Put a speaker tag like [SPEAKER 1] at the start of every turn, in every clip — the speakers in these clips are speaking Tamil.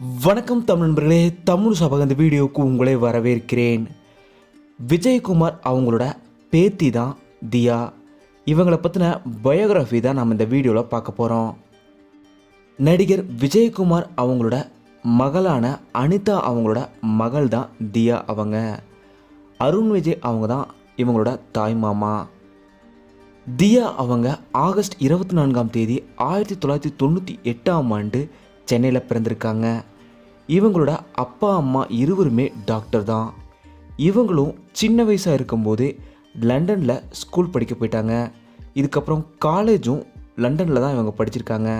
[SPEAKER 1] வணக்கம் தமிழ் நண்பர்களே தமிழ் சபக இந்த வீடியோவுக்கு உங்களை வரவேற்கிறேன். விஜயகுமார் அவங்களோட பேத்தி தான் தியா. இவங்களை பற்றின பயோகிராஃபி தான் நம்ம இந்த வீடியோவில் பார்க்க போகிறோம் நடிகர் விஜயகுமார் அவங்களோட மகளான அனிதா அவங்களோட மகள் தான் தியா அவங்க. அருண் விஜய் அவங்க தான் இவங்களோட தாய் மாமா. தியா அவங்க ஆகஸ்ட் இருபத்தி நான்காம் தேதி ஆயிரத்தி தொள்ளாயிரத்தி தொண்ணூற்றி எட்டாம் ஆண்டு சென்னையில் பிறந்திருக்காங்க. இவங்களோட அப்பா அம்மா இருவருமே டாக்டர் தான். இவங்களும் சின்ன வயசாக இருக்கும்போது லண்டனில் ஸ்கூல் படிக்க போயிட்டாங்க. இதுக்கப்புறம் காலேஜும் லண்டனில் தான் இவங்க படிச்சிருக்காங்க.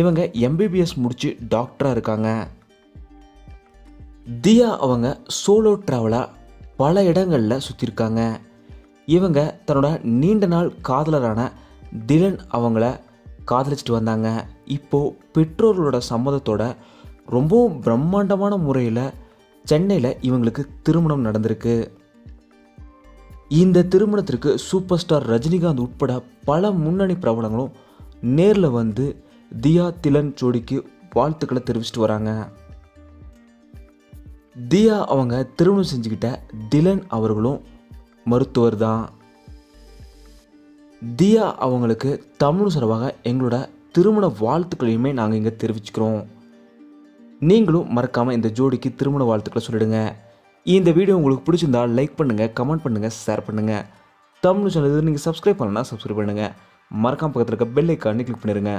[SPEAKER 1] இவங்க எம்பிபிஎஸ் முடித்து டாக்டராக இருக்காங்க. தியா அவங்க சோலோ ட்ராவலாக பல இடங்களில் சுற்றிருக்காங்க இவங்க தன்னோட நீண்ட நாள் காதலரான திலன் அவங்கள காதலிச்சிட்டு வந்தாங்க. இப்போது பெற்றோர்களோட சம்மதத்தோட ரொம்பவும் பிரம்மாண்டமான முறையில் சென்னையில் இவங்களுக்கு திருமணம் நடந்திருக்கு. இந்த திருமணத்திற்கு சூப்பர் ஸ்டார் ரஜினிகாந்த் உட்பட பல முன்னணி பிரபலங்களும் நேரில் வந்து தியா திலன் ஜோடிக்கு வாழ்த்துக்களை தெரிவிச்சிட்டு வராங்க. தியா அவங்க திருமணம் செஞ்சுக்கிட்ட திலன் அவர்களும் மருத்துவர் தான். தியா அவங்களுக்கு தமிழ் சார்பாக எங்களோட திருமண வாழ்த்துக்களையுமே நாங்கள் இங்கே தெரிவிச்சுக்கிறோம். நீங்களும் மறக்காமல் இந்த ஜோடிக்கு திருமண வாழ்த்துக்களை சொல்லிடுங்க. இந்த வீடியோ உங்களுக்கு பிடிச்சிருந்தா லைக் பண்ணுங்கள் கமெண்ட் பண்ணுங்கள் ஷேர் பண்ணுங்கள் தமிழ் சேனல் நீங்கள் சப்ஸ்கிரைப் பண்ணலன்னா சப்ஸ்கிரைப் பண்ணுங்கள் மறக்காம பக்கத்தில் இருக்க பெல் ஐக்கானே கிளிக் பண்ணிடுங்க.